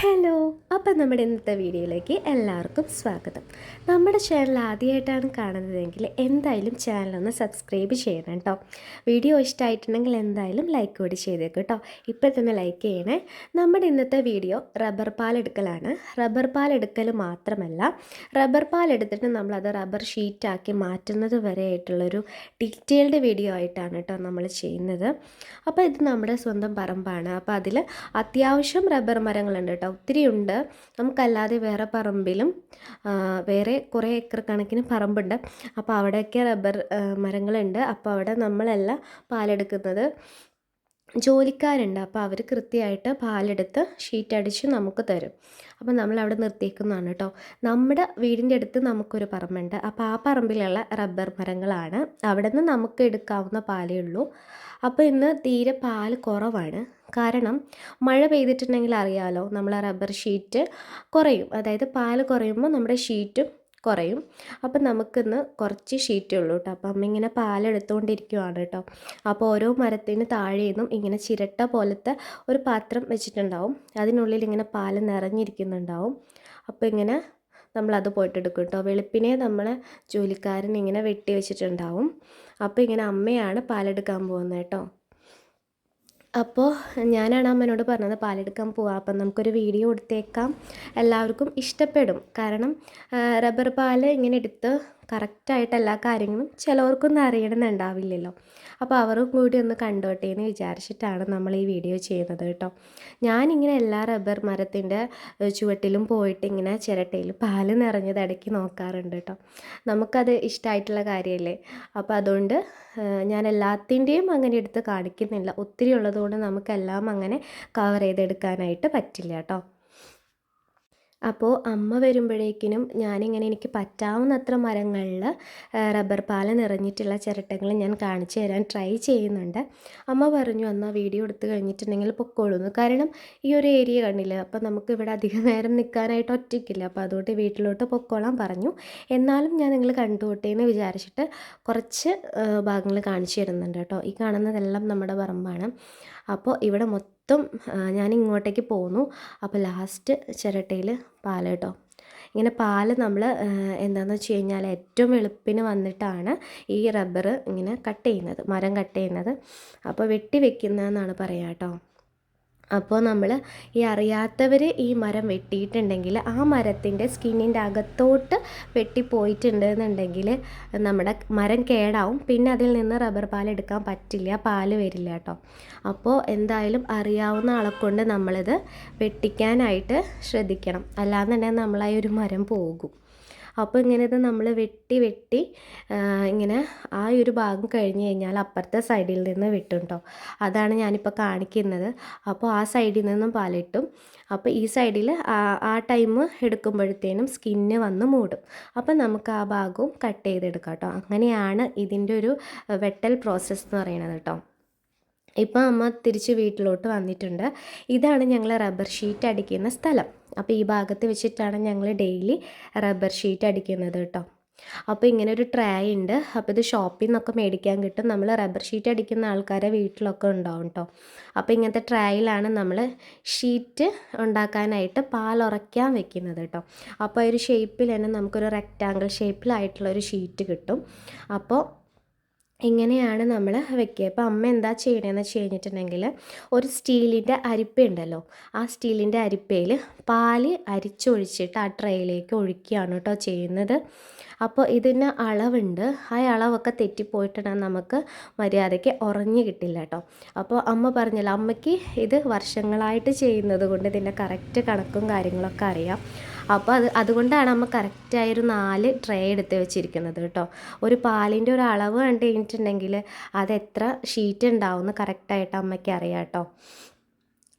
Hello അപ്പം നമ്മുടെ ഇന്നത്തെ വീഡിയോയിലേക്ക് എല്ലാവർക്കും സ്വാഗതം. നമ്മുടെ ചാനൽ ആദ്യമായിട്ടാണ് കാണുന്നതെങ്കിൽ എന്തായാലും ചാനലൊന്ന് സബ്സ്ക്രൈബ് ചെയ്യണം കേട്ടോ വീഡിയോ ഇഷ്ടമായിട്ടുണ്ടെങ്കിൽ എന്തായാലും ലൈക്ക് കൂടി ചെയ്തേക്കും കേട്ടോ ഇപ്പം തന്നെ ലൈക്ക് ചെയ്യണേ. നമ്മുടെ ഇന്നത്തെ വീഡിയോ റബ്ബർ പാൽ എടുക്കലാണ്. റബ്ബർ പാൽ എടുക്കൽ മാത്രമല്ല റബ്ബർ പാൽ എടുത്തിട്ട് നമ്മളത് റബ്ബർ ഷീറ്റാക്കി മാറ്റുന്നത് വരെ ആയിട്ടുള്ളൊരു ഡീറ്റെയിൽഡ് വീഡിയോ ആയിട്ടാണ് കേട്ടോ നമ്മൾ ചെയ്യുന്നത്. അപ്പോൾ ഇത് നമ്മുടെ സ്വന്തം പറമ്പാണ്. അപ്പോൾ അതിൽ അത്യാവശ്യം റബ്ബർ മരങ്ങളുണ്ട് കേട്ടോ ഒത്തിരി ഉണ്ട് നമുക്കല്ലാതെ വേറെ പറമ്പിലും വേറെ കുറേ ഏക്കർ കണക്കിന് പറമ്പുണ്ട്. അപ്പോൾ അവിടെയൊക്കെ റബ്ബർ മരങ്ങളുണ്ട്. അപ്പോൾ അവിടെ നമ്മളല്ല പാലെടുക്കുന്നത്. ജോലിക്കാരുണ്ട്. അപ്പോൾ അവർ കൃത്യമായിട്ട് പാലെടുത്ത് ഷീറ്റ് അടിച്ച് നമുക്ക് തരും. അപ്പോൾ നമ്മൾ അവിടെ നിർത്തിയേക്കുന്നതാണ് കേട്ടോ. നമ്മുടെ വീടിന്റെ അടുത്ത് നമുക്കൊരു പറമ്പുണ്ട്. അപ്പോൾ ആ പറമ്പിലുള്ള റബ്ബർ മരങ്ങളാണ്. അവിടെ നിന്ന് നമുക്ക് എടുക്കാവുന്ന പാലേ ഉള്ളൂ. അപ്പോൾ ഇന്ന് തീരെ പാൽ കുറവാണ്. കാരണം മഴ പെയ്തിട്ടുണ്ടെങ്കിൽ അറിയാമല്ലോ നമ്മൾ റബ്ബർ ഷീറ്റ് കുറയും. അതായത് പാൽ കുറയുമ്പോൾ നമ്മുടെ ഷീറ്റും കുറയും. അപ്പം നമുക്കിന്ന് കുറച്ച് ഷീറ്റേ ഉള്ളൂ കേട്ടോ. അപ്പം അമ്മ ഇങ്ങനെ പാലെടുത്തുകൊണ്ടിരിക്കുവാണ് കേട്ടോ. അപ്പോൾ ഓരോ മരത്തിന് താഴെ നിന്നും ഇങ്ങനെ ചിരട്ട പോലത്തെ ഒരു പാത്രം വെച്ചിട്ടുണ്ടാവും. അതിനുള്ളിൽ ഇങ്ങനെ പാൽ നിറഞ്ഞിരിക്കുന്നുണ്ടാവും. അപ്പോൾ ഇങ്ങനെ നമ്മളത് പോയിട്ടെടുക്കും കേട്ടോ. വെളുപ്പിനെ നമ്മൾ ജോലിക്കാരൻ ഇങ്ങനെ വെട്ടി വെച്ചിട്ടുണ്ടാവും. അപ്പോൾ ഇങ്ങനെ അമ്മയാണ് പാലെടുക്കാൻ പോകുന്നത് കേട്ടോ. അപ്പോൾ ഞാനാണ് അമ്മനോട് പറഞ്ഞത് പാലെടുക്കാൻ പോവാം. അപ്പം നമുക്കൊരു വീഡിയോ എടുത്തേക്കാം. എല്ലാവർക്കും ഇഷ്ടപ്പെടും. കാരണം റബ്ബർ പാൽ ഇങ്ങനെ എടുത്ത് കറക്റ്റായിട്ട് എല്ലാ കാര്യങ്ങളും ചിലവർക്കൊന്നും അറിയണമെന്നുണ്ടാവില്ലല്ലോ അപ്പോൾ അവരും കൂടി ഒന്ന് കണ്ടോട്ടെ എന്ന് വിചാരിച്ചിട്ടാണ് നമ്മൾ ഈ വീഡിയോ ചെയ്യുന്നത് കേട്ടോ. ഞാനിങ്ങനെ എല്ലാ റബ്ബർ മരത്തിന്റെ ചുവട്ടിലും പോയിട്ട് ഇങ്ങനെ ചിരട്ടയിൽ പാൽ നിറഞ്ഞത് ഇടയ്ക്ക് നോക്കാറുണ്ട് കേട്ടോ. നമുക്കത് ഇഷ്ടമായിട്ടുള്ള കാര്യമല്ലേ? അപ്പോൾ അതുകൊണ്ട് ഞാൻ എല്ലാത്തിന്റെയും അങ്ങനെ എടുത്ത് കാണിക്കുന്നില്ല. ഒത്തിരി ഉള്ളതുകൊണ്ട് നമുക്കെല്ലാം അങ്ങനെ കവർ ചെയ്തെടുക്കാനായിട്ട് പറ്റില്ല കേട്ടോ. അപ്പോൾ അമ്മ വരുമ്പോഴേക്കിനും ഞാനിങ്ങനെ എനിക്ക് പറ്റാവുന്നത്ര മരങ്ങളിൽ റബ്ബർ പാല നിറഞ്ഞിട്ടുള്ള ചിരട്ടകൾ ഞാൻ കാണിച്ചു തരാൻ ട്രൈ ചെയ്യുന്നുണ്ട്. അമ്മ പറഞ്ഞു എന്നാൽ വീഡിയോ എടുത്ത് കഴിഞ്ഞിട്ടുണ്ടെങ്കിൽ പൊക്കോളൂന്ന്. കാരണം ഈ ഒരു ഏരിയ കണ്ടില്ല അപ്പോൾ നമുക്ക് ഇവിടെ അധികം നേരം നിൽക്കാനായിട്ട് ഒറ്റയ്ക്കില്ല. അപ്പോൾ അതുകൊണ്ട് വീട്ടിലോട്ട് പൊക്കോളാൻ പറഞ്ഞു. എന്നാലും ഞാൻ നിങ്ങൾ കണ്ടുപോട്ടെ എന്ന് വിചാരിച്ചിട്ട് കുറച്ച് ഭാഗങ്ങൾ കാണിച്ചു തരുന്നുണ്ട് കേട്ടോ. ഈ കാണുന്നതെല്ലാം നമ്മുടെ പറമ്പാണ്. അപ്പോൾ ഇവിടെ മൊത്തം ആ, ഞാൻ ഇങ്ങോട്ടേക്ക് പോന്നു. അപ്പോൾ ലാസ്റ്റ് ചിരട്ടയിൽ പാൽ കേട്ടോ ഇങ്ങനെ പാൽ നമ്മൾ എന്താണെന്ന് വെച്ച് കഴിഞ്ഞാൽ ഏറ്റവും വെളുപ്പിന് വന്നിട്ടാണ് ഈ റബ്ബർ ഇങ്ങനെ കട്ട് ചെയ്യുന്നത് മരം കട്ട് ചെയ്യുന്നത്. അപ്പോൾ വെട്ടി വെക്കുന്നതെന്നാണ് പറയുക കേട്ടോ അപ്പോൾ നമ്മൾ ഈ അറിയാത്തവർ ഈ മരം വെട്ടിയിട്ടുണ്ടെങ്കിൽ ആ മരത്തിന്റെ സ്കിന്നിന്റെ അകത്തോട്ട് വെട്ടിപ്പോയിട്ടുണ്ട് എന്നുണ്ടെങ്കിൽ നമ്മുടെ മരം കേടാവും. പിന്നെ അതിൽ നിന്ന് റബ്ബർ പാൽ എടുക്കാൻ പറ്റില്ല പാൽ വരില്ല കേട്ടോ. അപ്പോൾ എന്തായാലും അറിയാവുന്ന ആളെ കൊണ്ട് നമ്മളിത് വെട്ടിക്കാനായിട്ട് ശ്രദ്ധിക്കണം. അല്ലാന്നുണ്ടെങ്കിൽ നമ്മളായി ഒരു മരം പോകും. അപ്പോൾ ഇങ്ങനെ ഇത് നമ്മൾ വെട്ടി വെട്ടി ഇങ്ങനെ ആ ഒരു ഭാഗം കഴിഞ്ഞ് കഴിഞ്ഞാൽ അപ്പുറത്തെ സൈഡിൽ നിന്ന് വെട്ടും കേട്ടോ അതാണ് ഞാനിപ്പോൾ കാണിക്കുന്നത്. അപ്പോൾ ആ സൈഡിൽ നിന്നും പാലിട്ടും അപ്പോൾ ഈ സൈഡിൽ ആ ടൈം എടുക്കുമ്പോഴത്തേനും സ്കിന്ന് വന്ന് മൂടും. അപ്പം നമുക്ക് ആ ഭാഗവും കട്ട് ചെയ്തെടുക്കാം കേട്ടോ അങ്ങനെയാണ് ഇതിന്റെ ഒരു വെട്ടൽ പ്രോസസ്സ് എന്ന് പറയുന്നത് കേട്ടോ ഇപ്പം അമ്മ തിരിച്ച് വീട്ടിലോട്ട് വന്നിട്ടുണ്ട്. ഇതാണ് ഞങ്ങൾ റബ്ബർ ഷീറ്റ് അടിക്കുന്ന സ്ഥലം. അപ്പോൾ ഈ ഭാഗത്ത് വെച്ചിട്ടാണ് ഞങ്ങൾ ഡെയിലി റബ്ബർ ഷീറ്റ് അടിക്കുന്നത് കേട്ടോ. അപ്പോൾ ഇങ്ങനെ ഒരു ട്രേ ഉണ്ട്. അപ്പോൾ ഇത് ഷോപ്പിൽ നിന്നൊക്കെ മേടിക്കാൻ കിട്ടും. നമ്മൾ റബ്ബർ ഷീറ്റ് അടിക്കുന്ന ആൾക്കാരെ വീട്ടിലൊക്കെ ഉണ്ടാവും കേട്ടോ അപ്പോൾ ഇങ്ങനത്തെ ട്രേയിലാണ് നമ്മൾ ഷീറ്റ് ഉണ്ടാക്കാനായിട്ട് പാൽ ഉറയ്ക്കാൻ വെക്കുന്നത് കേട്ടോ അപ്പോൾ ഒരു ഷേപ്പിൽ തന്നെ നമുക്കൊരു റെക്റ്റാങ്കിൾ ഷേപ്പിലായിട്ടുള്ള ഒരു ഷീറ്റ് കിട്ടും. അപ്പോൾ ഇങ്ങനെയാണ് നമ്മൾ വെക്കുക? ഇപ്പം അമ്മ എന്താ ചെയ്യണതെന്ന് വെച്ച് കഴിഞ്ഞിട്ടുണ്ടെങ്കിൽ ഒരു സ്റ്റീലിന്റെ അരിപ്പ ഉണ്ടല്ലോ ആ സ്റ്റീലിന്റെ അരിപ്പയിൽ പാൽ അരിച്ചൊഴിച്ചിട്ട് ആ ട്രേയിലേക്ക് ഒഴിക്കുകയാണ് കേട്ടോ ചെയ്യുന്നത്. അപ്പോൾ ഇതിന് അളവുണ്ട്. ആ അളവൊക്കെ തെറ്റിപ്പോയിട്ടുണ്ടെങ്കിൽ നമുക്ക് മര്യാദയ്ക്ക് ഉറഞ്ഞു കിട്ടില്ല കേട്ടോ. അപ്പോൾ അമ്മ പറഞ്ഞല്ലോ അമ്മയ്ക്ക് ഇത് വർഷങ്ങളായിട്ട് ചെയ്യുന്നത് കൊണ്ട് ഇതിന്റെ കറക്റ്റ് കണക്കും കാര്യങ്ങളൊക്കെ അറിയാം. അപ്പോൾ അത് അതുകൊണ്ടാണ് അമ്മ കറക്റ്റായൊരു നാല് ട്രേ എടുത്ത് വെച്ചിരിക്കുന്നത് കേട്ടോ. ഒരു പാലിന്റെ ഒരു അളവ് കണ്ടു കഴിഞ്ഞിട്ടുണ്ടെങ്കിൽ അത് എത്ര ഷീറ്റ് ഉണ്ടാവുമെന്ന് കറക്റ്റായിട്ട് അമ്മയ്ക്ക് അറിയാം കേട്ടോ.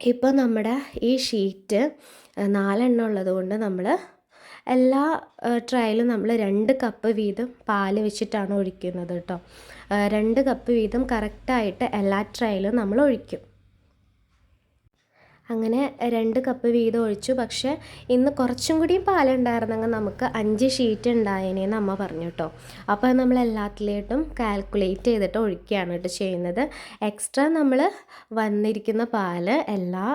ഇപ്പോൾ നമ്മുടെ ഈ ഷീറ്റ് നാലെണ്ണം ഉള്ളത് കൊണ്ട് നമ്മൾ എല്ലാ ട്രയലും നമ്മൾ രണ്ട് കപ്പ് വീതം പാൽ വെച്ചിട്ടാണ് ഒഴിക്കുന്നത് കേട്ടോ. രണ്ട് കപ്പ് വീതം കറക്റ്റായിട്ട് എല്ലാ ട്രയലും നമ്മൾ ഒഴിക്കും. അങ്ങനെ രണ്ട് കപ്പ് വീതം ഒഴിച്ചു. പക്ഷേ ഇന്ന് കുറച്ചും കൂടി പാലുണ്ടായിരുന്നെങ്കിൽ നമുക്ക് അഞ്ച് ഷീറ്റ് ഉണ്ടായേനേന്ന് അമ്മ പറഞ്ഞു കേട്ടോ. അപ്പോൾ നമ്മൾ എല്ലാത്തിലേട്ടും കാൽക്കുലേറ്റ് ചെയ്തിട്ട് ഒഴിക്കുകയാണ് കേട്ടോ ചെയ്യുന്നത്. എക്സ്ട്രാ നമ്മൾ വന്നിരിക്കുന്ന പാൽ എല്ലാ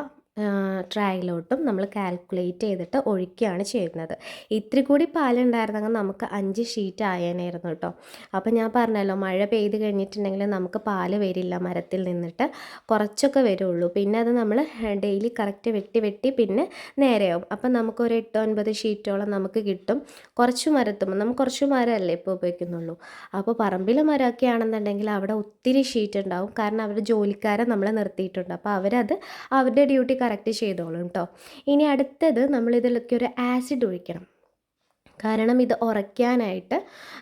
ട്രൈയിലോട്ടും നമ്മൾ കാൽക്കുലേറ്റ് ചെയ്തിട്ട് ഒഴിക്കുകയാണ് ചെയ്യുന്നത്. ഇത്തിരി കൂടി പാലുണ്ടായിരുന്നെങ്കിൽ നമുക്ക് അഞ്ച് ഷീറ്റ് ആയേനായിരുന്നു കേട്ടോ. അപ്പോൾ ഞാൻ പറഞ്ഞല്ലോ മഴ പെയ്ത് കഴിഞ്ഞിട്ടുണ്ടെങ്കിൽ നമുക്ക് പാൽ വരില്ല മരത്തിൽ നിന്നിട്ട്. കുറച്ചൊക്കെ വരുള്ളൂ. പിന്നെ അത് നമ്മൾ ഡെയിലി കറക്റ്റ് വെട്ടി വെട്ടി പിന്നെ നേരെയാവും. അപ്പം നമുക്കൊരു എട്ട് ഒൻപത് ഷീറ്റോളം നമുക്ക് കിട്ടും. കുറച്ച് മരത്തുമ്പോൾ നമുക്ക് കുറച്ച് മരമല്ലേ ഇപ്പോൾ ഉപയോഗിക്കുന്നുള്ളൂ. അപ്പോൾ പറമ്പിൽ മരമൊക്കെ ആണെന്നുണ്ടെങ്കിൽ അവിടെ ഒത്തിരി ഷീറ്റ് ഉണ്ടാവും. കാരണം അവരുടെ ജോലിക്കാരെ നമ്മൾ നിർത്തിയിട്ടുണ്ട്. അപ്പോൾ അവരത് അവരുടെ ഡ്യൂട്ടി കറക്റ്റ് ചെയ്തോളും കേട്ടോ ഇനി അടുത്തത് നമ്മൾ ഇതിലൊക്കെ ഒരു ആസിഡ് ഒഴിക്കണം. കാരണം ഇത് ഉറയ്ക്കാനായിട്ട്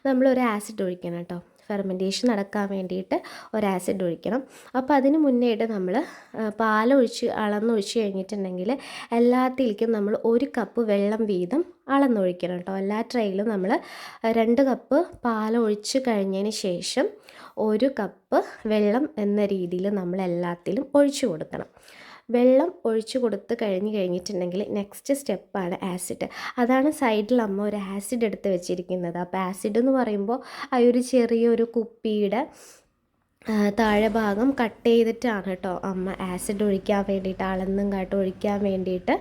നമ്മളൊരു ആസിഡ് ഒഴിക്കണം കേട്ടോ ഫെർമെന്റേഷൻ നടക്കാൻ വേണ്ടിയിട്ട് ഒരു ആസിഡ് ഒഴിക്കണം. അപ്പോൾ അതിന് മുന്നേയിട്ട് നമ്മൾ പാലൊഴിച്ച് അളന്നൊഴിച്ച് കഴിഞ്ഞിട്ടുണ്ടെങ്കിൽ എല്ലാത്തിലേക്കും നമ്മൾ ഒരു കപ്പ് വെള്ളം വീതം അളന്നൊഴിക്കണം കേട്ടോ എല്ലാ ട്രെയിലും നമ്മൾ രണ്ട് കപ്പ് പാലൊഴിച്ച് കഴിഞ്ഞതിന് ശേഷം ഒരു കപ്പ് വെള്ളം എന്ന രീതിയിൽ നമ്മൾ എല്ലാത്തിലും ഒഴിച്ചു കൊടുക്കണം. വെള്ളം ഒഴിച്ചു കൊടുത്ത് കഴിഞ്ഞ് കഴിഞ്ഞിട്ടുണ്ടെങ്കിൽ നെക്സ്റ്റ് സ്റ്റെപ്പാണ് ആസിഡ് അതാണ് സൈഡിൽ അമ്മ ഒരു ആസിഡ് എടുത്ത് വെച്ചിരിക്കുന്നത്. അപ്പോൾ ആസിഡ് എന്ന് പറയുമ്പോൾ ആ ഒരു ചെറിയൊരു കുപ്പിയുടെ താഴെ ഭാഗം കട്ട് ചെയ്തിട്ടാണ് കേട്ടോ അമ്മ ആസിഡ് ഒഴിക്കാൻ വേണ്ടിയിട്ട് അളന്നും കാട്ട് ഒഴിക്കാൻ വേണ്ടിയിട്ട്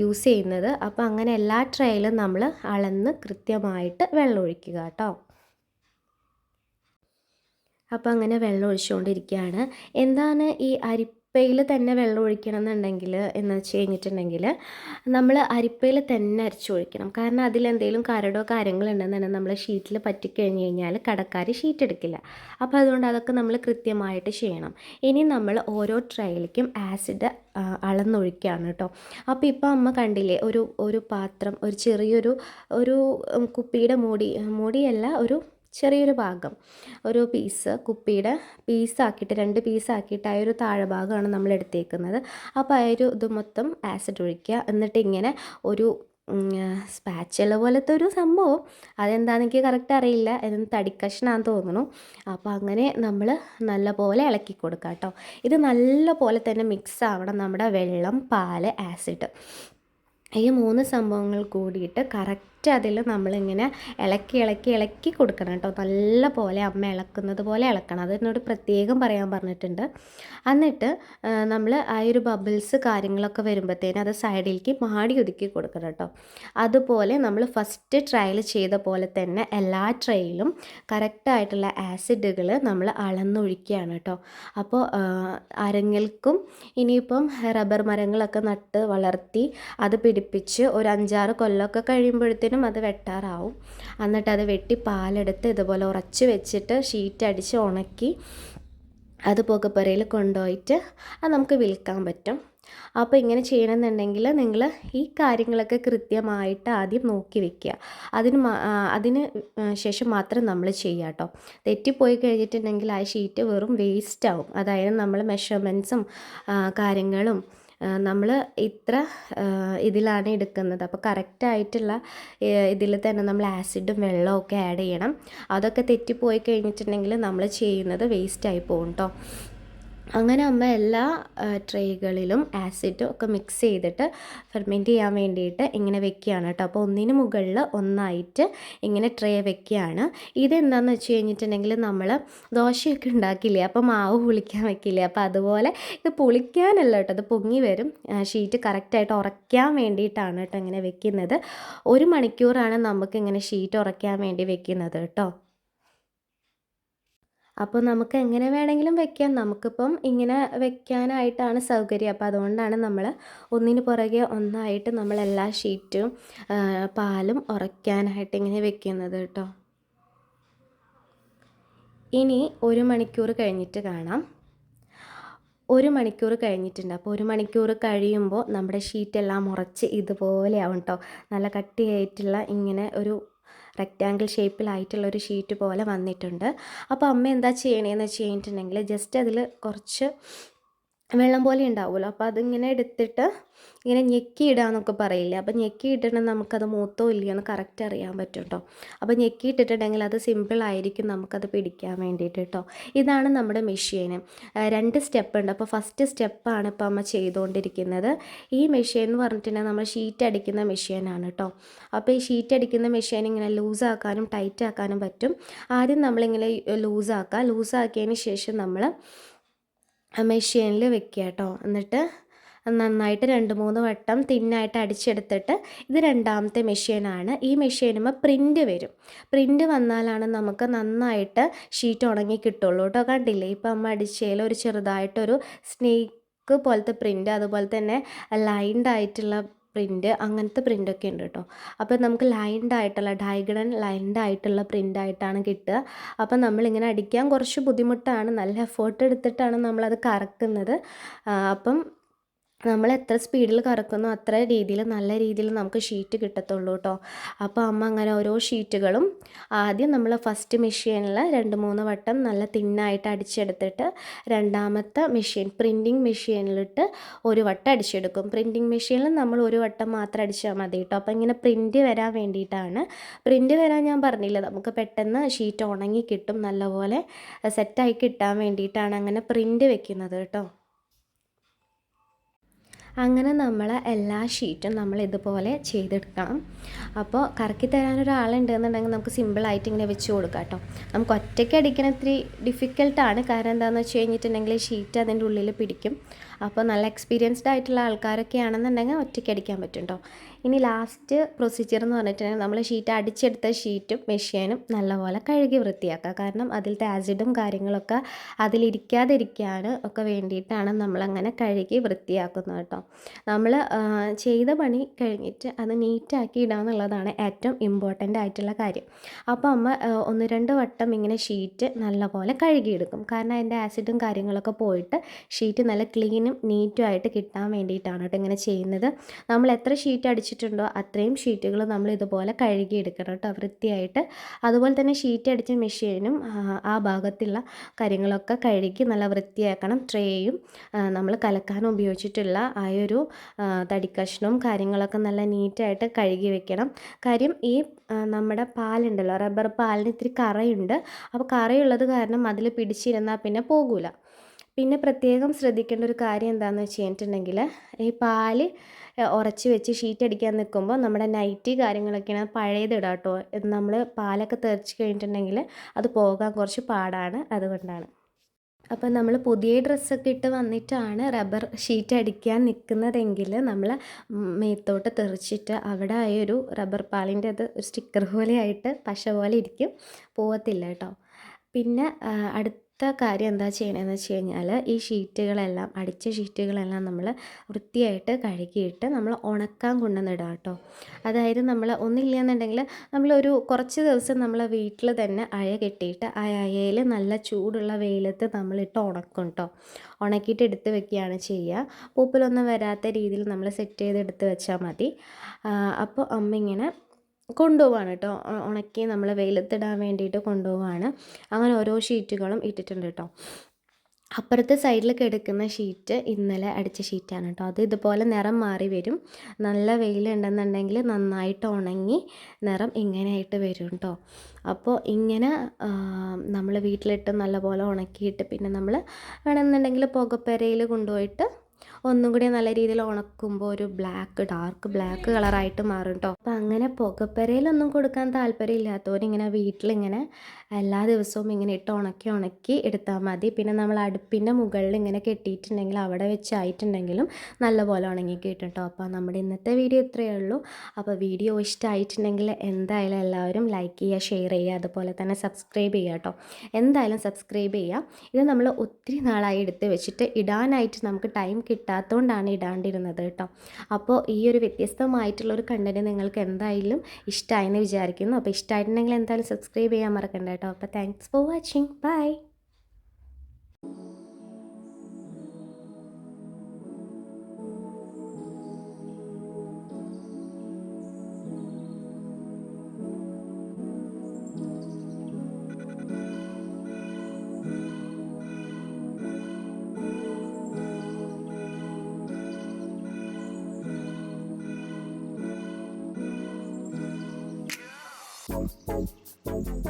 യൂസ് ചെയ്യുന്നത്. അപ്പോൾ അങ്ങനെ എല്ലാ ട്രേയിലും നമ്മൾ അളന്ന് കൃത്യമായിട്ട് വെള്ളം ഒഴിക്കുക കേട്ടോ. അപ്പോൾ അങ്ങനെ വെള്ളം ഒഴിച്ചുകൊണ്ടിരിക്കുകയാണ്. എന്താണ് ഈ അരി അരിപ്പയിൽ തന്നെ വെള്ളം ഒഴിക്കണം എന്നുണ്ടെങ്കിൽ എന്ന് വെച്ച് കഴിഞ്ഞിട്ടുണ്ടെങ്കിൽ നമ്മൾ അരിപ്പയിൽ തന്നെ അരച്ചൊഴിക്കണം കാരണം അതിലെന്തെങ്കിലും കരടോ കാര്യങ്ങളോ ഉണ്ടെന്നുണ്ടെങ്കിൽ നമ്മൾ ഷീറ്റിൽ പറ്റിക്കഴിഞ്ഞ് കഴിഞ്ഞാൽ കടക്കാർ ഷീറ്റ് എടുക്കില്ല. അപ്പോൾ അതുകൊണ്ട് അതൊക്കെ നമ്മൾ കൃത്യമായിട്ട് ചെയ്യണം. ഇനി നമ്മൾ ഓരോ ട്രയലിലേക്കും ആസിഡ് അളന്നൊഴിക്കുകയാണ് കേട്ടോ. അപ്പോൾ ഇപ്പോൾ അമ്മ കണ്ടില്ലേ ഒരു ഒരു പാത്രം ഒരു ചെറിയൊരു ഒരു കുപ്പിയുടെ മൂടി മൂടിയല്ല ഒരു ചെറിയൊരു ഭാഗം. ഒരു പീസ് കുപ്പിയുടെ പീസാക്കിയിട്ട് രണ്ട് പീസാക്കിയിട്ട് ആ ഒരു താഴെഭാഗമാണ് നമ്മൾ എടുത്തേക്കുന്നത്. അപ്പോൾ ആ ഒരു ഇത് മൊത്തം ആസിഡ് ഒഴിക്കുക. എന്നിട്ട് ഇങ്ങനെ ഒരു സ്പാച്ചല പോലത്തെ ഒരു സംഭവം. അതെന്താണെന്ന് എനിക്ക് കറക്റ്റ് അറിയില്ല. ഇതൊന്ന് തടിക്കഷ്ണാന്ന് തോന്നുന്നു. അപ്പോൾ അങ്ങനെ നമ്മൾ നല്ലപോലെ ഇളക്കി കൊടുക്കുക കേട്ടോ. ഇത് നല്ലപോലെ തന്നെ മിക്സ് ആവണം നമ്മുടെ വെള്ളം പാൽ ആസിഡ് ഈ മൂന്ന് സംഭവങ്ങൾ കൂടിയിട്ട് കറക്റ്റ് അതിൽ നമ്മളിങ്ങനെ ഇളക്കി ഇളക്കി ഇളക്കി കൊടുക്കണം കേട്ടോ. നല്ല പോലെ അമ്മ ഇളക്കുന്നത് പോലെ ഇളക്കണം. അത് എന്നോട് പ്രത്യേകം പറയാൻ പറഞ്ഞിട്ടുണ്ട്. എന്നിട്ട് നമ്മൾ ആ ഒരു ബബിൾസ് കാര്യങ്ങളൊക്കെ വരുമ്പോഴത്തേനും അത് സൈഡിലേക്ക് മാടി ഒതുക്കി കൊടുക്കണം കേട്ടോ. അതുപോലെ നമ്മൾ ഫസ്റ്റ് ട്രയൽ ചെയ്ത പോലെ തന്നെ എല്ലാ ട്രയലും കറക്റ്റായിട്ടുള്ള ആസിഡുകൾ നമ്മൾ അളന്നൊഴിക്കുകയാണ് കേട്ടോ. അപ്പോൾ അരങ്ങൽക്കും ഇനിയിപ്പം റബ്ബർ മരങ്ങളൊക്കെ നട്ട് വളർത്തി അത് പിടിപ്പിച്ച് ഒരു അഞ്ചാറ് കൊല്ലമൊക്കെ കഴിയുമ്പോഴത്തേനും അത് വെട്ടാറാവും. എന്നിട്ട് അത് വെട്ടി പാലെടുത്ത് ഇതുപോലെ ഉറച്ച് വെച്ചിട്ട് ഷീറ്റ് അടിച്ച് ഉണക്കി അത് പുകപ്പുരയിൽ കൊണ്ടുപോയിട്ട് അത് നമുക്ക് വിൽക്കാൻ പറ്റും. അപ്പോൾ ഇങ്ങനെ ചെയ്യണമെന്നുണ്ടെങ്കിൽ നിങ്ങൾ ഈ കാര്യങ്ങളൊക്കെ കൃത്യമായിട്ട് ആദ്യം നോക്കി വെക്കുക. അതിന് അതിന് ശേഷം മാത്രം നമ്മൾ ചെയ്യുക കേട്ടോ. തെറ്റിപ്പോയി കഴിഞ്ഞിട്ടുണ്ടെങ്കിൽ ആ ഷീറ്റ് വെറും വേസ്റ്റ് ആവും. അതായത് നമ്മൾ മെഷർമെന്റ്സും കാര്യങ്ങളും നമ്മൾ ഇത്ര ഇതിലാണ് എടുക്കുന്നത്. അപ്പോൾ കറക്റ്റായിട്ടുള്ള ഇതിൽ തന്നെ നമ്മൾ ആസിഡും വെള്ളവും ഒക്കെ ആഡ് ചെയ്യണം. അതൊക്കെ തെറ്റിപ്പോയി കഴിഞ്ഞിട്ടുണ്ടെങ്കിൽ നമ്മൾ ചെയ്യുന്നത് വേസ്റ്റായി പോകും കേട്ടോ അങ്ങനെ അമ്മ എല്ലാ ട്രേകളിലും ആസിഡും ഒക്കെ മിക്സ് ചെയ്തിട്ട് ഫെർമെന്റ് ചെയ്യാൻ വേണ്ടിയിട്ട് ഇങ്ങനെ വെക്കുകയാണ് കേട്ടോ. അപ്പോൾ ഒന്നിന് മുകളിൽ ഒന്നായിട്ട് ഇങ്ങനെ ട്രേ വെക്കുകയാണ്. ഇതെന്താണെന്ന് വെച്ച് കഴിഞ്ഞിട്ടുണ്ടെങ്കിൽ നമ്മൾ ദോശയൊക്കെ ഉണ്ടാക്കില്ലേ അപ്പോൾ മാവ് പുളിക്കാൻ വെക്കില്ലേ അപ്പോൾ അതുപോലെ ഇത് പുളിക്കാനല്ല കേട്ടോ അത് പൊങ്ങി വരും. ഷീറ്റ് കറക്റ്റായിട്ട് ഉറയ്ക്കാൻ വേണ്ടിയിട്ടാണ് കേട്ടോ ഇങ്ങനെ വെക്കുന്നത്. ഒരു മണിക്കൂറാണ് നമുക്ക് ഇങ്ങനെ ഷീറ്റ് ഉറയ്ക്കാൻ വേണ്ടി വെക്കുന്നത് കേട്ടോ. അപ്പോൾ നമുക്ക് എങ്ങനെ വേണമെങ്കിലും വെക്കാം. നമുക്കിപ്പം ഇങ്ങനെ വെക്കാനായിട്ടാണ് സൗകര്യം. അപ്പോൾ അതുകൊണ്ടാണ് നമ്മൾ ഒന്നിന് പുറകെ ഒന്നായിട്ട് നമ്മൾ എല്ലാ ഷീറ്റും പാലും ഉറയ്ക്കാനായിട്ട് ഇങ്ങനെ വെക്കുന്നത് കേട്ടോ. ഇനി ഒരു മണിക്കൂർ കഴിഞ്ഞിട്ട് കാണാം. ഒരു മണിക്കൂർ കഴിഞ്ഞിട്ടുണ്ട്. അപ്പോൾ ഒരു മണിക്കൂർ കഴിയുമ്പോൾ നമ്മുടെ ഷീറ്റെല്ലാം ഉറച്ച് ഇതുപോലെയാവും കേട്ടോ. നല്ല കട്ടിയായിട്ടുള്ള ഇങ്ങനെ ഒരു റെക്റ്റാങ്കിൾ ഷേപ്പിലായിട്ടുള്ള ഒരു ഷീറ്റ് പോലെ വന്നിട്ടുണ്ട്. അപ്പോൾ അമ്മ എന്താ ചെയ്യണേന്ന് വെച്ച് കഴിഞ്ഞിട്ടുണ്ടെങ്കിൽ ജസ്റ്റ് അതിൽ കുറച്ച് വെള്ളം പോലെ ഉണ്ടാവുമല്ലോ. അപ്പോൾ അതിങ്ങനെ എടുത്തിട്ട് ഇങ്ങനെ ഞെക്കി ഇടാന്നൊക്കെ പറയില്ലേ. അപ്പോൾ ഞെക്കി ഇട്ടിട്ടുണ്ടെങ്കിൽ നമുക്കത് മൂത്തോ ഇല്ലയോ എന്ന് കറക്റ്റ് അറിയാൻ പറ്റും കേട്ടോ അപ്പോൾ ഞെക്കി ഇട്ടിട്ടുണ്ടെങ്കിൽ അത് സിമ്പിൾ ആയിരിക്കും നമുക്കത് പിടിക്കാൻ വേണ്ടിയിട്ട് കേട്ടോ ഇതാണ് നമ്മുടെ മെഷീന് രണ്ട് സ്റ്റെപ്പ് ഉണ്ട്. അപ്പോൾ ഫസ്റ്റ് സ്റ്റെപ്പാണ് ഇപ്പോൾ അമ്മ ചെയ്തുകൊണ്ടിരിക്കുന്നത്. ഈ മെഷീൻ എന്ന് പറഞ്ഞിട്ടുണ്ടെങ്കിൽ നമ്മൾ ഷീറ്റ് അടിക്കുന്ന മെഷീനാണ് കേട്ടോ അപ്പോൾ ഈ ഷീറ്റ് അടിക്കുന്ന മെഷീൻ ഇങ്ങനെ ലൂസാക്കാനും ടൈറ്റ് ആക്കാനും പറ്റും. ആദ്യം നമ്മളിങ്ങനെ ലൂസാക്കുക ലൂസാക്കിയതിന് ശേഷം നമ്മൾ മെഷീനിൽ വെക്കുക കേട്ടോ. എന്നിട്ട് നന്നായിട്ട് രണ്ട് മൂന്ന് വട്ടം തിന്നായിട്ട് അടിച്ചെടുത്തിട്ട് ഇത് രണ്ടാമത്തെ മെഷീനാണ്. ഈ മെഷീനുമ്പോൾ പ്രിന്റ് വരും. പ്രിന്റ് വന്നാലാണ് നമുക്ക് നന്നായിട്ട് ഷീറ്റ് ഉണങ്ങി കിട്ടുള്ളൂ കേട്ടോ. കണ്ടില്ലേ? ഇപ്പം അമ്മ അടിച്ചതിൽ ഒരു ചെറുതായിട്ടൊരു സ്നേക്ക് പോലത്തെ പ്രിന്റ് അതുപോലെ തന്നെ ലൈൻഡ് ആയിട്ടുള്ള പ്രിന്റ് അങ്ങനത്തെ പ്രിന്റൊക്കെ ഉണ്ട് കേട്ടോ അപ്പോൾ നമുക്ക് ലൈൻഡ് ആയിട്ടുള്ള ഡയഗണൽ ലൈൻഡ് ആയിട്ടുള്ള പ്രിന്റ് ആയിട്ടാണ് കിട്ടുക. അപ്പോൾ നമ്മളിങ്ങനെ അടിക്കാൻ കുറച്ച് ബുദ്ധിമുട്ടാണ്. നല്ല എഫേർട്ട് എടുത്തിട്ടാണ് നമ്മളത് കറക്കുന്നത്. അപ്പം നമ്മൾ എത്ര സ്പീഡിൽ കറക്കുന്നോ അത്ര രീതിയിൽ നല്ല രീതിയിൽ നമുക്ക് ഷീറ്റ് കിട്ടത്തുള്ളൂ കേട്ടോ. അപ്പോൾ അമ്മ അങ്ങനെ ഓരോ ഷീറ്റുകളും ആദ്യം നമ്മൾ ഫസ്റ്റ് മെഷീനിൽ രണ്ട് മൂന്ന് വട്ടം നല്ല തിന്നായിട്ട് അടിച്ചെടുത്തിട്ട് രണ്ടാമത്തെ മെഷീൻ പ്രിന്റിങ് മെഷീനിലിട്ട് ഒരു വട്ടം അടിച്ചെടുക്കും. പ്രിന്റിങ് മെഷീനിൽ നമ്മൾ ഒരു വട്ടം മാത്രം അടിച്ചാൽ മതി കേട്ടോ. അപ്പോൾ ഇങ്ങനെ പ്രിന്റ് വരാൻ വേണ്ടിയിട്ടാണ്. പ്രിന്റ് വരാൻ ഞാൻ പറഞ്ഞില്ല നമുക്ക് പെട്ടെന്ന് ഷീറ്റ് ഉണങ്ങി കിട്ടും നല്ലപോലെ സെറ്റായി കിട്ടാൻ വേണ്ടിയിട്ടാണ് അങ്ങനെ പ്രിന്റ് വെക്കുന്നത് കേട്ടോ. അങ്ങനെ നമ്മൾ എല്ലാ ഷീറ്റും നമ്മൾ ഇതുപോലെ ചെയ്തെടുക്കണം. അപ്പോൾ കറക്കി തരാൻ ഒരാളുണ്ടെന്നുണ്ടെങ്കിൽ നമുക്ക് സിമ്പിളായിട്ട് ഇങ്ങനെ വെച്ച് കൊടുക്കാം കേട്ടോ. നമുക്ക് ഒറ്റയ്ക്ക് അടിക്കണ ഇത്തിരി ഡിഫിക്കൽട്ടാണ് കാരണം എന്താണെന്ന് വെച്ച് കഴിഞ്ഞിട്ടുണ്ടെങ്കിൽ ഷീറ്റ് അതിന്റെ ഉള്ളിൽ പിടിക്കും. അപ്പോൾ നല്ല എക്സ്പീരിയൻസ്ഡ് ആയിട്ടുള്ള ആൾക്കാരൊക്കെ ആണെന്നുണ്ടെങ്കിൽ ഒറ്റയ്ക്ക് അടിക്കാൻ പറ്റും കേട്ടോ ഇനി ലാസ്റ്റ് പ്രൊസീജിയർ എന്ന് പറഞ്ഞിട്ടുണ്ടെങ്കിൽ നമ്മൾ ഷീറ്റ് അടിച്ചെടുത്ത ഷീറ്റും മെഷീനും നല്ലപോലെ കഴുകി വൃത്തിയാക്കുക. കാരണം അതിലത്തെ ആസിഡും കാര്യങ്ങളൊക്കെ അതിലിരിക്കാതിരിക്കാൻ ഒക്കെ വേണ്ടിയിട്ടാണ് നമ്മളങ്ങനെ കഴുകി വൃത്തിയാക്കുന്നത് കേട്ടോ നമ്മൾ ചെയ്ത പണി കഴിഞ്ഞിട്ട് അത് നീറ്റാക്കി ഇടുക എന്നുള്ളതാണ് ഏറ്റവും ഇമ്പോർട്ടന്റ് ആയിട്ടുള്ള കാര്യം. അപ്പോൾ അമ്മ ഒന്ന് രണ്ട് വട്ടം ഇങ്ങനെ ഷീറ്റ് നല്ലപോലെ കഴുകിയെടുക്കും. കാരണം അതിന്റെ ആസിഡും കാര്യങ്ങളൊക്കെ പോയിട്ട് ഷീറ്റ് നല്ല ക്ലീനും നീറ്റും ആയിട്ട് കിട്ടാൻ വേണ്ടിയിട്ടാണ് കേട്ടോ ഇങ്ങനെ ചെയ്യുന്നത്. നമ്മൾ എത്ര ഷീറ്റ് അടിച്ചിട്ടുണ്ടോ അത്രയും ഷീറ്റുകൾ നമ്മൾ ഇതുപോലെ കഴുകിയെടുക്കണം കേട്ടോ വൃത്തിയായിട്ട്. അതുപോലെ തന്നെ ഷീറ്റ് അടിച്ച മെഷീനും ആ ഭാഗത്തുള്ള കാര്യങ്ങളൊക്കെ കഴുകി നല്ല വൃത്തിയാക്കണം. ട്രേയും നമ്മൾ കലക്കാൻ ഉപയോഗിച്ചിട്ടുള്ള ആ ഒരു തടിക്കഷ്ണവും കാര്യങ്ങളൊക്കെ നല്ല നീറ്റായിട്ട് കഴുകി വെക്കണം. കാര്യം ഈ നമ്മുടെ പാലുണ്ടല്ലോ റബ്ബർ പാലിന് ഇത്തിരി കറയുണ്ട്. അപ്പോൾ കറയുള്ളത് കാരണം അതിൽ പിടിച്ചിരുന്നാൽ പിന്നെ പോകില്ല പിന്നെ പ്രത്യേകം ശ്രദ്ധിക്കേണ്ട ഒരു കാര്യം എന്താണെന്ന് വെച്ച് കഴിഞ്ഞിട്ടുണ്ടെങ്കിൽ ഈ പാൽ ഉറച്ച് വെച്ച് ഷീറ്റ് അടിക്കാൻ നിൽക്കുമ്പോൾ നമ്മുടെ നൈറ്റി കാര്യങ്ങളൊക്കെയാണ് പഴയതിടാം കേട്ടോ നമ്മൾ പാലൊക്കെ തെറിച്ച് കഴിഞ്ഞിട്ടുണ്ടെങ്കിൽ അത് പോകാൻ കുറച്ച് പാടാണ് അതുകൊണ്ടാണ്. അപ്പം നമ്മൾ പുതിയ ഡ്രസ്സൊക്കെ ഇട്ട് വന്നിട്ടാണ് റബ്ബർ ഷീറ്റ് അടിക്കാൻ നിൽക്കുന്നതെങ്കിൽ നമ്മൾ മേത്തോട്ട് തെറിച്ചിട്ട് അവിടെ ആ ഒരു റബ്ബർ പാലിന്റെ അത് സ്റ്റിക്കർ പോലെ ആയിട്ട് പശ പോലെ ഇരിക്കും. പോകത്തില്ല കേട്ടോ പിന്നെ അടുത്ത അടുത്ത കാര്യം എന്താ ചെയ്യണമെന്ന് വെച്ച് കഴിഞ്ഞാൽ ഈ ഷീറ്റുകളെല്ലാം അടിച്ച ഷീറ്റുകളെല്ലാം നമ്മൾ വൃത്തിയായിട്ട് കഴുകിയിട്ട് നമ്മൾ ഉണക്കാൻ കൊണ്ടുവന്നിടുക കേട്ടോ അതായത് നമ്മൾ ഒന്നില്ല നമ്മളൊരു കുറച്ച് ദിവസം നമ്മൾ വീട്ടിൽ തന്നെ അയ കെട്ടിയിട്ട് ആ അയയിൽ നല്ല ചൂടുള്ള വെയിലത്ത് നമ്മളിട്ട് ഉണക്കും കേട്ടോ ഉണക്കിയിട്ട് എടുത്ത് വെക്കുകയാണ് ചെയ്യുക. പൂപ്പിലൊന്നും വരാത്ത രീതിയിൽ നമ്മൾ സെറ്റ് ചെയ്ത് എടുത്ത് വെച്ചാൽ മതി അപ്പോൾ അമ്മ ഇങ്ങനെ കൊണ്ടുപോവാണ് കേട്ടോ ഉണക്കി നമ്മൾ വെയിലത്തിടാൻ വേണ്ടിയിട്ട് കൊണ്ടുപോവാണ്. അങ്ങനെ ഓരോ ഷീറ്റുകളും ഇട്ടിട്ടുണ്ട് കേട്ടോ അപ്പുറത്തെ സൈഡിൽ കിടക്കുന്ന ഷീറ്റ് ഇന്നലെ അടിച്ച ഷീറ്റാണ് കേട്ടോ അത് ഇതുപോലെ നിറം മാറി വരും. നല്ല വെയിലുണ്ടെന്നുണ്ടെങ്കിൽ നന്നായിട്ട് ഉണങ്ങി നിറം ഇങ്ങനെയായിട്ട് വരും കേട്ടോ അപ്പോൾ ഇങ്ങനെ നമ്മൾ വീട്ടിലിട്ട് നല്ലപോലെ ഉണക്കിയിട്ട് പിന്നെ നമ്മൾ വേണമെന്നുണ്ടെങ്കിൽ പുകപ്പെരയിൽ കൊണ്ടുപോയിട്ട് ഒന്നും കൂടി നല്ല രീതിയിൽ ഉണക്കുമ്പോൾ ഒരു ബ്ലാക്ക് ഡാർക്ക് ബ്ലാക്ക് കളറായിട്ട് മാറും കേട്ടോ അപ്പം അങ്ങനെ പുകപ്പരയിലൊന്നും കൊടുക്കാൻ താല്പര്യമില്ലാത്തവരിങ്ങനെ വീട്ടിലിങ്ങനെ എല്ലാ ദിവസവും ഇങ്ങനെ ഇട്ട് ഉണക്കി ഉണക്കി എടുത്താൽ മതി. പിന്നെ നമ്മൾ അടുപ്പിന്റെ മുകളിൽ ഇങ്ങനെ കെട്ടിയിട്ടുണ്ടെങ്കിൽ അവിടെ വെച്ചായിട്ടുണ്ടെങ്കിലും നല്ലപോലെ ഉണങ്ങി കിട്ടും കേട്ടോ അപ്പോൾ നമ്മുടെ ഇന്നത്തെ വീഡിയോ ഇത്രയേ ഉള്ളൂ. അപ്പോൾ വീഡിയോ ഇഷ്ടമായിട്ടുണ്ടെങ്കിൽ എന്തായാലും എല്ലാവരും ലൈക്ക് ചെയ്യുക ഷെയർ ചെയ്യുക അതുപോലെ തന്നെ സബ്സ്ക്രൈബ് ചെയ്യുക കേട്ടോ എന്തായാലും സബ്സ്ക്രൈബ് ചെയ്യുക ഇത് നമ്മൾ ഒത്തിരി നാളായി എടുത്ത് വെച്ചിട്ട് ഇടാനായിട്ട് നമുക്ക് ടൈം കിട്ടാത്തതുകൊണ്ടാണ് ഇടാണ്ടിരുന്നത് കേട്ടോ അപ്പോൾ ഈ ഒരു വ്യത്യസ്തമായിട്ടുള്ളൊരു കണ്ടന്റ് നിങ്ങൾക്ക് എന്തായാലും ഇഷ്ടമായെന്ന് വിചാരിക്കുന്നു. അപ്പോൾ ഇഷ്ടമായിട്ടുണ്ടെങ്കിൽ എന്തായാലും സബ്സ്ക്രൈബ് ചെയ്യാൻ മറക്കണ്ട കേട്ടോ അപ്പോൾ താങ്ക്സ് ഫോർ വാച്ചിങ് ബൈ